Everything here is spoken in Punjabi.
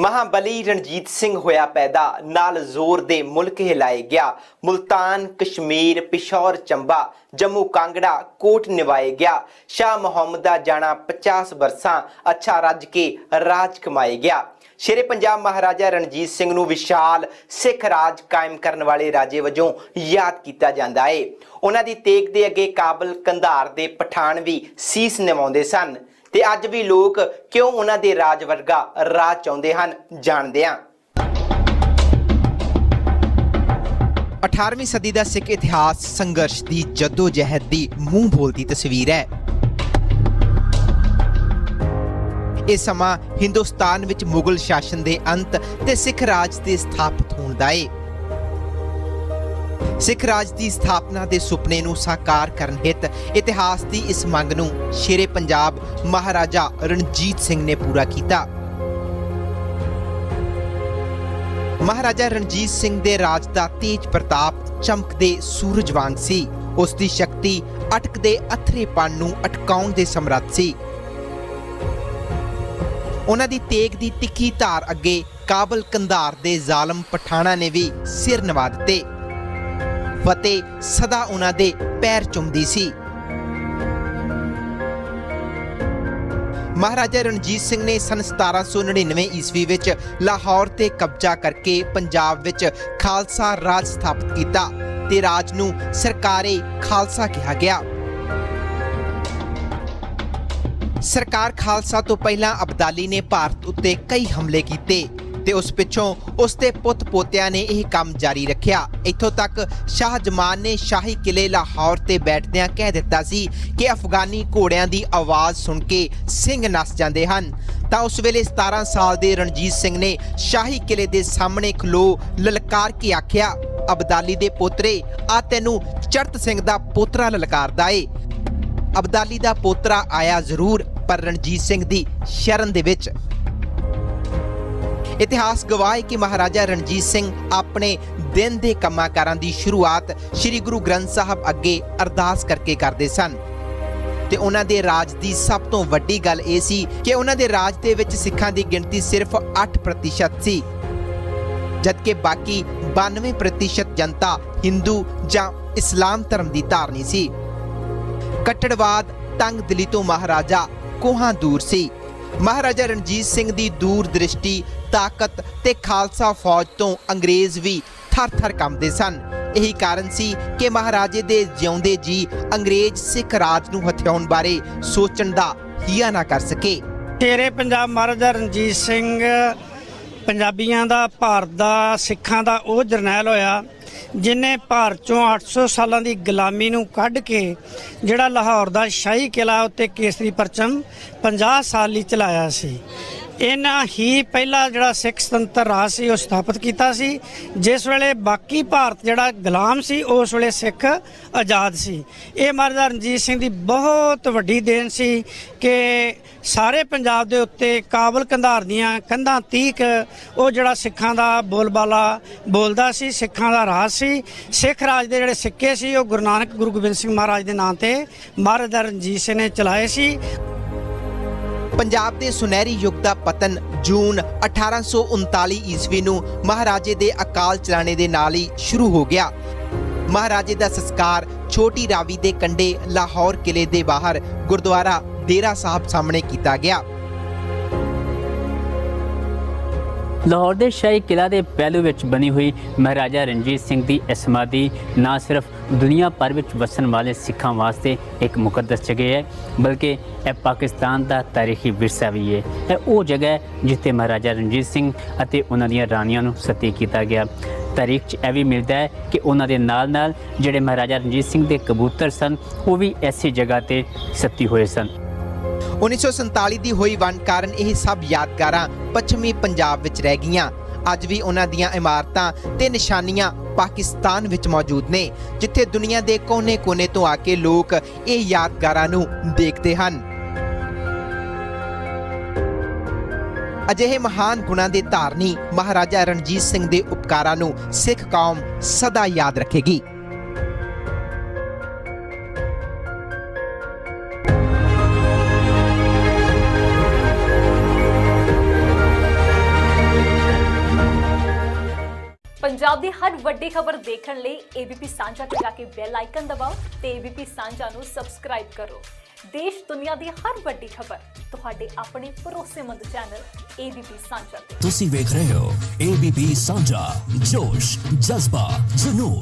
ਮਹਾਬਲੀ ਰਣਜੀਤ ਸਿੰਘ ਹੋਇਆ ਪੈਦਾ, ਨਾਲ ਜ਼ੋਰ ਦੇ ਮੁਲਕ ਹਿਲਾਏ ਗਿਆ। ਮੁਲਤਾਨ, ਕਸ਼ਮੀਰ, ਪਿਸ਼ੌਰ, ਚੰਬਾ, ਜੰਮੂ ਕਾਂਗੜਾ, ਕੋਟ ਨਿਵਾਏ ਗਿਆ। ਸ਼ਾਹ ਮੁਹੰਮਦ ਦਾ ਜਾਣਾ 50 ਬਰਸਾਂ ਅੱਛਾ ਰੱਜ ਕੇ ਰਾਜ ਕਮਾਏ ਗਿਆ। ਸ਼ੇਰੇ ਪੰਜਾਬ ਮਹਾਰਾਜਾ ਰਣਜੀਤ ਸਿੰਘ ਨੂੰ ਵਿਸ਼ਾਲ ਸਿੱਖ ਰਾਜ ਕਾਇਮ ਕਰਨ ਵਾਲੇ ਰਾਜੇ ਵਜੋਂ ਯਾਦ ਕੀਤਾ ਜਾਂਦਾ ਏ। ਉਹਨਾਂ ਦੀ ਤੇਗ ਦੇ ਅੱਗੇ ਕਾਬਲ ਕੰਧਾਰ ਦੇ ਪਠਾਨ ਵੀ ਸੀਸ ਨਿਵਾਉਂਦੇ ਸਨ। ਤੇ ਅੱਜ ਵੀ ਲੋਕ ਕਿਉਂ ਉਹਨਾਂ ਦੇ ਰਾਜ ਵਰਗਾ ਰਾਜ ਚਾਹੁੰਦੇ ਹਨ, ਜਾਣਦੇ ਹਾਂ। 18ਵੀਂ ਸਦੀ ਦਾ ਸਿੱਖ ਇਤਿਹਾਸ ਸੰਘਰਸ਼ ਦੀ ਜਦੋਜਹਿਦ ਦੀ ਮੂੰਹ ਬੋਲਦੀ ਤਸਵੀਰ ਹੈ। ਇਹ ਸਮਾਂ ਹਿੰਦੁਸਤਾਨ ਵਿੱਚ ਮੁਗਲ ਸ਼ਾਸਨ ਦੇ ਅੰਤ ਤੇ ਸਿੱਖ ਰਾਜ ਦੇ ਸਥਾਪਿਤ ਹੋਣ ਦਾ ਹੈ ਸਿੱਖ ਰਾਜ ਦੀ ਸਥਾਪਨਾ ਦੇ ਸੁਪਨੇ ਨੂੰ ਸਾਕਾਰ ਕਰਨ ਹਿੱਤ ਇਤਿਹਾਸ ਦੀ ਇਸ ਮੰਗ ਨੂੰ ਸ਼ੇਰੇ ਪੰਜਾਬ ਮਹਾਰਾਜਾ ਰਣਜੀਤ ਸਿੰਘ ਨੇ ਪੂਰਾ ਕੀਤਾ। ਮਹਾਰਾਜਾ ਰਣਜੀਤ ਸਿੰਘ ਦੇ ਰਾਜ ਦਾ ਤੇਜ ਪ੍ਰਤਾਪ ਚਮਕਦੇ ਸੂਰਜ ਵਾਂਗ ਸੀ। ਉਸ ਦੀ ਸ਼ਕਤੀ ਅਟਕਦੇ ਅਥਰੇਪਣ ਨੂੰ ਅਟਕਾਉਣ ਦੇ ਸਮਰੱਥ ਸੀ। ਉਹਨਾਂ ਦੀ ਤੇਗ ਦੀ ਤਿੱਖੀ ਧਾਰ ਅੱਗੇ ਕਾਬਲ ਕੰਧਾਰ ਦੇ ਜ਼ਾਲਮ ਪਠਾਣਾ ਨੇ ਵੀ ਸਿਰ ਨਵਾ ਦਿੱਤੇ। ਫਤਿਹ ਸਦਾ ਉਹਨਾਂ ਦੇ ਪੈਰ ਚੁੰਮਦੀ ਸੀ। ਮਹਾਰਾਜਾ ਰਣਜੀਤ ਸਿੰਘ ਨੇ ਸਨ 1799 ਈਸਵੀ ਵਿੱਚ ਲਾਹੌਰ ਤੇ ਕਬਜ਼ਾ ਕਰਕੇ ਪੰਜਾਬ ਵਿੱਚ ਖਾਲਸਾ ਰਾਜ ਸਥਾਪਿਤ ਕੀਤਾ ਤੇ ਰਾਜ ਨੂੰ ਸਰਕਾਰੇ ਖਾਲਸਾ ਕਿਹਾ ਗਿਆ। ਸਰਕਾਰ ਖਾਲਸਾ ਤੋਂ ਪਹਿਲਾਂ ਅਬਦਾਲੀ ਨੇ ਭਾਰਤ ਉੱਤੇ ਕਈ ਹਮਲੇ ਕੀਤੇ। ਤੇ ਉਸ ਪਿੱਛੋਂ ਉਸ ਦੇ ਪੁੱਤ ਪੋਤਿਆਂ ਨੇ ਇਹ ਕੰਮ ਜਾਰੀ ਰੱਖਿਆ। ਇੱਥੋਂ ਤੱਕ ਸ਼ਾਹ ਜਮਾਨ ਨੇ ਸ਼ਾਹੀ ਕਿਲੇ ਲਾਹੌਰ ਤੇ ਬੈਠਦਿਆਂ ਕਹਿ ਦਿੱਤਾ ਸੀ ਕਿ ਅਫਗਾਨੀ ਘੋੜਿਆਂ ਦੀ ਆਵਾਜ਼ ਸੁਣ ਕੇ ਸਿੰਘ ਨੱਸ ਜਾਂਦੇ ਹਨ। ਤਾਂ ਉਸ ਵੇਲੇ 17 ਸਾਲ ਦੇ ਰਣਜੀਤ ਸਿੰਘ ਨੇ ਸ਼ਾਹੀ ਕਿਲੇ ਦੇ ਸਾਹਮਣੇ ਖਲੋ ਲਲਕਾਰ ਕੇ ਆਖਿਆ, ਅਬਦਾਲੀ ਦੇ ਪੋਤਰੇ, ਆ ਤੈਨੂੰ ਚੜਤ ਸਿੰਘ ਦਾ ਪੋਤਰਾ ਲਲਕਾਰਦਾ ਏ। ਅਬਦਾਲੀ ਦਾ ਪੋਤਰਾ ਆਇਆ ਜ਼ਰੂਰ, ਪਰ ਰਣਜੀਤ ਸਿੰਘ ਦੀ ਸ਼ਰਨ ਦੇ ਵਿੱਚ ਇਤਿਹਾਸ ਗਵਾਹ ਹੈ ਕਿ ਮਹਾਰਾਜਾ ਰਣਜੀਤ ਸਿੰਘ ਆਪਣੇ ਦਿਨ ਦੇ ਕੰਮਾਂਕਾਰਾਂ ਦੀ ਸ਼ੁਰੂਆਤ ਸ੍ਰੀ ਗੁਰੂ ਗ੍ਰੰਥ ਸਾਹਿਬ ਅੱਗੇ ਅਰਦਾਸ ਕਰਕੇ ਕਰਦੇ ਸਨ। ਤੇ ਉਹਨਾਂ ਦੇ ਰਾਜ ਦੀ ਸਭ ਤੋਂ ਵੱਡੀ ਗੱਲ ਇਹ ਸੀ ਕਿ ਉਹਨਾਂ ਦੇ ਰਾਜ ਦੇ ਵਿੱਚ ਸਿੱਖਾਂ ਦੀ ਗਿਣਤੀ ਸਿਰਫ 8% ਸੀ। ਜਦਕਿ ਬਾਕੀ 92% ਜਨਤਾ ਹਿੰਦੂ ਜਾਂ ਇਸਲਾਮ ਧਰਮ ਦੀ ਧਾਰਨੀ ਸੀ। ਕੱਟੜਵਾਦ, ਤੰਗ ਦਿਲੀ ਤੋਂ ਮਹਾਰਾਜਾ ਕੋਹਾਂ ਦੂਰ ਸੀ। ਮਹਾਰਾਜਾ ਰਣਜੀਤ ਸਿੰਘ ਦੀ ਦੂਰ ਦ੍ਰਿਸ਼ਟੀ ਤਾਕਤ ਤੇ ਖਾਲਸਾ ਫੌਜ ਤੋਂ ਅੰਗਰੇਜ਼ ਵੀ ਥਰ-ਥਰ ਕੰਬਦੇ ਸਨ। ਇਹੀ ਕਾਰਨ ਸੀ ਕਿ ਮਹਾਰਾਜੇ ਦੇ ਜਿਉਂਦੇ ਜੀ ਅੰਗਰੇਜ਼ ਸਿੱਖ ਰਾਜ ਨੂੰ ਹਥਿਆਉਣ ਬਾਰੇ ਸੋਚਣ ਦਾ ਹੀਆ ਨਾ ਕਰ ਸਕੇ। ਤੇਰੇ ਪੰਜਾਬ ਮਹਾਰਾਜਾ ਰਣਜੀਤ ਸਿੰਘ, ਪੰਜਾਬੀਆਂ ਦਾ, ਭਾਰਤ ਦਾ, ਸਿੱਖਾਂ ਦਾ ਉਹ ਜਰਨੈਲ ਹੋਇਆ, ਜਿਨੇ ਭਾਰਤ ਚੋਂ 800 ਸਾਲਾਂ ਦੀ ਗੁਲਾਮੀ ਨੂੰ ਕੱਢ ਕੇ ਜਿਹੜਾ ਲਾਹੌਰ ਦਾ ਸ਼ਾਹੀ ਕਿਲਾ ਉੱਤੇ ਕੇਸਰੀ ਪਰਚਮ 50 ਸਾਲ ਲਈ ਚਲਾਇਆ ਸੀ। ਇਹਨਾਂ ਹੀ ਪਹਿਲਾ ਜਿਹੜਾ ਸਿੱਖ ਸੁਤੰਤਰ ਰਾਜ ਸੀ, ਉਹ ਸਥਾਪਿਤ ਕੀਤਾ ਸੀ। ਜਿਸ ਵੇਲੇ ਬਾਕੀ ਭਾਰਤ ਜਿਹੜਾ ਗੁਲਾਮ ਸੀ, ਉਸ ਵੇਲੇ ਸਿੱਖ ਆਜ਼ਾਦ ਸੀ। ਇਹ ਮਹਾਰਾਜਾ ਰਣਜੀਤ ਸਿੰਘ ਦੀ ਬਹੁਤ ਵੱਡੀ ਦੇਣ ਸੀ ਕਿ ਸਾਰੇ ਪੰਜਾਬ ਦੇ ਉੱਤੇ ਕਾਬਲ ਕੰਧਾਰ ਦੀਆਂ ਕੰਧਾਂ ਤੀਕ ਉਹ ਜਿਹੜਾ ਸਿੱਖਾਂ ਦਾ ਬੋਲਬਾਲਾ ਬੋਲਦਾ ਸੀ, ਸਿੱਖਾਂ ਦਾ ਰਾਜ ਸੀ। ਸਿੱਖ ਰਾਜ ਦੇ ਜਿਹੜੇ ਸਿੱਕੇ ਸੀ, ਉਹ ਗੁਰੂ ਨਾਨਕ ਗੁਰੂ ਗੋਬਿੰਦ ਸਿੰਘ ਮਹਾਰਾਜ ਦੇ ਨਾਂ ਤੇ ਮਹਾਰਾਜਾ ਰਣਜੀਤ ਸਿੰਘ ਨੇ ਚਲਾਏ ਸੀ। ਪੰਜਾਬ ਦੇ ਸੁਨਹਿਰੀ ਯੁੱਗ ਦਾ ਪਤਨ ਜੂਨ 1839 ਈਸਵੀ ਨੂੰ ਮਹਾਰਾਜੇ ਦੇ ਅਕਾਲ ਚਲਾਣੇ ਦੇ ਨਾਲ ਹੀ ਸ਼ੁਰੂ ਹੋ ਗਿਆ। ਮਹਾਰਾਜੇ ਦਾ ਸੰਸਕਾਰ ਛੋਟੀ ਰਾਵੀ ਦੇ ਕੰਢੇ ਲਾਹੌਰ ਕਿਲੇ ਦੇ ਬਾਹਰ ਗੁਰਦੁਆਰਾ ਡੇਰਾ ਸਾਹਿਬ ਸਾਹਮਣੇ ਕੀਤਾ ਗਿਆ। ਲਾਹੌਰ ਦੇ ਸ਼ਾਹੀ ਕਿਲਾ ਦੇ ਪਹਿਲੂ ਵਿੱਚ ਬਣੀ ਹੋਈ ਮਹਾਰਾਜਾ ਰਣਜੀਤ ਸਿੰਘ ਦੀ ਇਹ ਸਮਾਧੀ ਨਾ ਸਿਰਫ ਦੁਨੀਆ ਭਰ ਵਿੱਚ ਵਸਣ ਵਾਲੇ ਸਿੱਖਾਂ ਵਾਸਤੇ ਇੱਕ ਮੁਕੱਦਸ ਜਗ੍ਹਾ ਹੈ, ਬਲਕਿ ਇਹ ਪਾਕਿਸਤਾਨ ਦਾ ਤਾਰੀਖੀ ਵਿਰਸਾ ਵੀ ਹੈ। ਇਹ ਉਹ ਜਗ੍ਹਾ ਹੈ ਜਿੱਥੇ ਮਹਾਰਾਜਾ ਰਣਜੀਤ ਸਿੰਘ ਅਤੇ ਉਹਨਾਂ ਦੀਆਂ ਰਾਣੀਆਂ ਨੂੰ ਸਤੀ ਕੀਤਾ ਗਿਆ। ਤਾਰੀਖ 'ਚ ਇਹ ਵੀ ਮਿਲਦਾ ਹੈ ਕਿ ਉਹਨਾਂ ਦੇ ਨਾਲ-ਨਾਲ ਜਿਹੜੇ ਮਹਾਰਾਜਾ ਰਣਜੀਤ ਸਿੰਘ ਦੇ ਕਬੂਤਰ ਸਨ, ਉਹ ਵੀ ਐਸੀ ਜਗ੍ਹਾ ਤੇ ਸਤੀ ਹੋਏ ਸਨ। 1947 ਦੀ ਹੋਈ ਵੰਡ ਕਾਰਨ ਇਹ ਸਭ ਯਾਦਗਾਰਾਂ ਪੱਛਮੀ ਪੰਜਾਬ ਵਿੱਚ ਰਹਿ ਗਈਆਂ। ਅੱਜ ਵੀ ਉਹਨਾਂ ਦੀਆਂ ਇਮਾਰਤਾਂ ਤੇ ਨਿਸ਼ਾਨੀਆਂ ਪਾਕਿਸਤਾਨ ਵਿੱਚ ਮੌਜੂਦ ਨੇ, ਜਿੱਥੇ ਦੁਨੀਆ ਦੇ ਕੋਨੇ-ਕੋਨੇ ਤੋਂ ਆ ਕੇ ਲੋਕ ਇਹ ਯਾਦਗਾਰਾਂ ਨੂੰ ਦੇਖਦੇ ਹਨ। ਅਜਿਹੇ ਮਹਾਨ ਗੁਣਾਂ ਦੇ ਧਾਰਨੀ ਮਹਾਰਾਜਾ ਰਣਜੀਤ ਸਿੰਘ ਦੇ ਉਪਕਾਰਾਂ ਨੂੰ ਸਿੱਖ ਕੌਮ ਸਦਾ ਯਾਦ ਰੱਖੇਗੀ। ਪੰਜਾਬ ਦੀ ਹਰ ਵੱਡੀ ਖਬਰ ਦੇਖਣ ਲਈ ABP ਸਾਂਝਾ ਤੇ ਜਾ ਕੇ ਬੈਲ ਆਈਕਨ ਦਬਾਓ ਤੇ ABP ਸਾਂਝਾ ਨੂੰ ਸਬਸਕ੍ਰਾਈਬ ਕਰੋ। ਦੇਸ਼, ਦੁਨੀਆ ਦੀ ਹਰ ਵੱਡੀ ਖਬਰ ਤੁਹਾਡੇ ਆਪਣੇ ਭਰੋਸੇਮੰਦ ਚੈਨਲ ABP ਸਾਂਝਾ ਤੇ। ਤੁਸੀਂ ਵੇਖ ਰਹੇ ਹੋ ABP ਸਾਂਝਾ, ਜੋਸ਼, ਜਜ਼ਬਾ, ਜਨੂਨ।